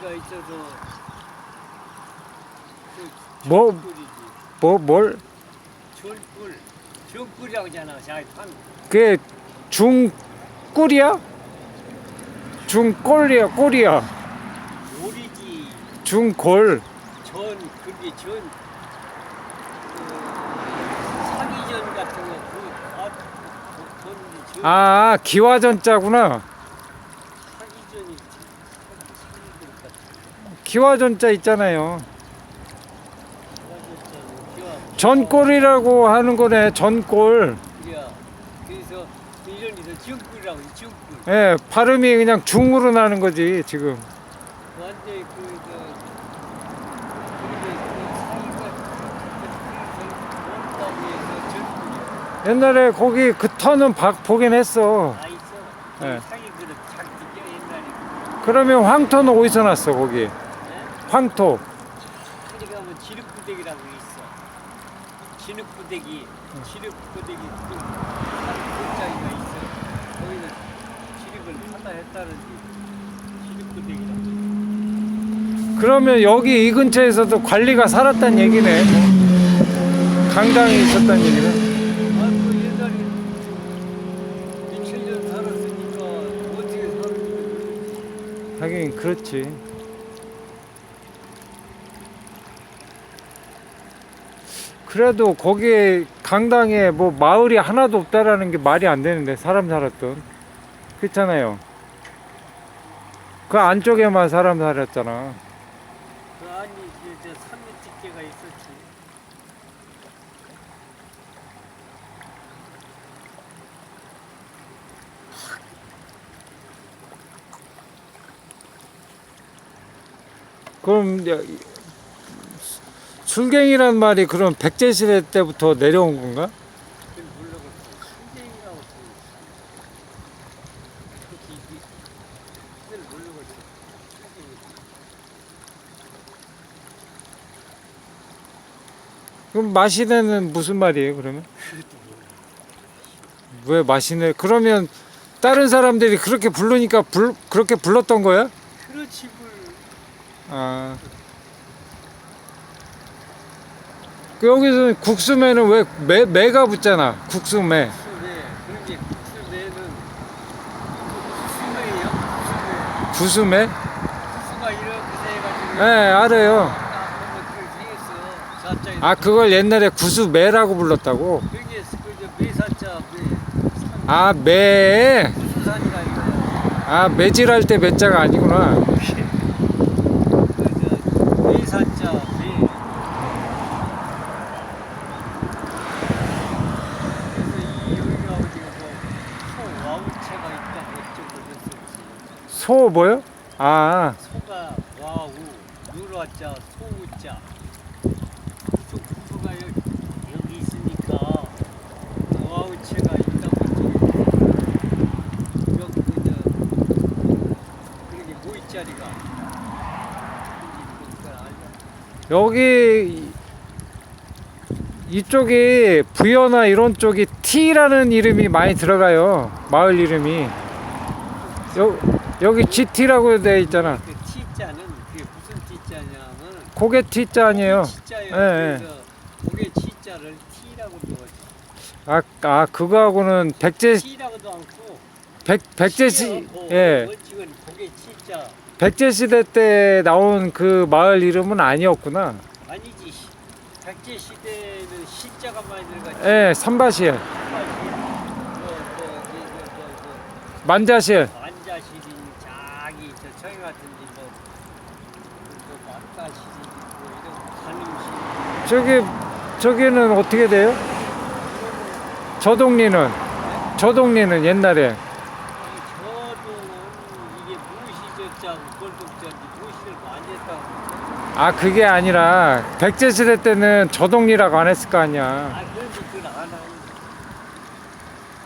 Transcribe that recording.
전기가 있어서 그 뭐? 전꿀이지. 뭐, 뭘? 전꿀. 전꿀이라고 하잖아. 자기 판. 그게 중꿀이야? 중꼴이야, 꼴이야. 오리지. 중골. 전 그게 전 그, 사기전 같은 거 그, 아, 그, 전, 전 아, 기와전자구나. 사기전이 사기전 같은 기와전자 있잖아요. 전골이라고 하는 거네, 전골. 그래서 예, 발음이 그냥 중으로 나는 거지, 지금. 완전히 그, 그, 그 옛날에 거기 그 터는 박, 보긴 했어. 다 있어 옛날에 그러면 황토는 어디서 났어, 거기? 네? 황토. 어디 가면 지륵부대기라고 있어. 진흙부대기, 지륵부대기 그 글자가 있어. 거기는 지륵을 하다 했다는지 지륵부대기라고. 그러면 여기 이 근처에서도 관리가 살았단 얘기네. 강당이 있었단 얘기네. 아, 그 하긴 그렇지. 그래도 거기에 강당에 뭐 마을이 하나도 없다라는 게 말이 안 되는데 사람 살았던 그렇잖아요. 그 안쪽에만 사람 살았잖아. 그 안이 이제 저 산미집게가 있었지. 그럼 술갱이란 말이 그럼 백제 시대 때부터 내려온 건가? 그. 그럼 마시네는 무슨 말이에요 그러면? 왜 마시네? 그러면 다른 사람들이 그렇게 부르니까 불, 그렇게 불렀던 거야? 그렇지 물. 아. 그 여기서 국수매는 왜 매, 매가 붙잖아. 국수매. 구수매? 국수가 이렇게 해가지고. 예, 알아요. 사자에. 아, 그걸 옛날에 구수매라고 불렀다고? 산. 아, 매. 아, 매질할 때 매자가 아니구나. 그저 매사자 매. 그래서 이 여기가 어디가 뭐소 와우체가 있다고 어쩌고 그랬었지. 소 뭐요? 아, 소가 와우 누라자 소우자 소- 소가 여기, 여기 있으니까 와우체가 있다고 여기 그저 그렇게 모이자리가? 여기 이쪽이 부여나 이런 쪽이 T라는 이름이 많이 들어가요. 마을 이름이. 여, 여기 GT라고 돼 있잖아. 그 T자는 그게 무슨 T자냐면 고개 T자 아니에요. T자예요. 예, 예. 그래서 우리 T자를 T라고 부르지. 아, 아 그거하고는 백제 T라고도 않고 백 백제 시 T하고 예 원칙은 그게 T자. 백제 시대 때 나온 그 마을 이름은 아니었구나. 아니지 시- 백제 시대는 시자가 많이 들어갔지. 예, 선바실, 뭐, 뭐 뭐 뭐 뭐 만자실. 안자실인 자기 저 청이 같은지 뭐, 뭐 막다실이지 뭐 이런 가늠실. 저기 저기는 어떻게 돼요? 저동리는 저동리는 옛날에 이 저도는 이게 무시저자고 골독자인지 무시를 많이 했다고. 아 그게 아니라 백제 시대 때는 저동리라고 안 했을 거 아니야. 아, 그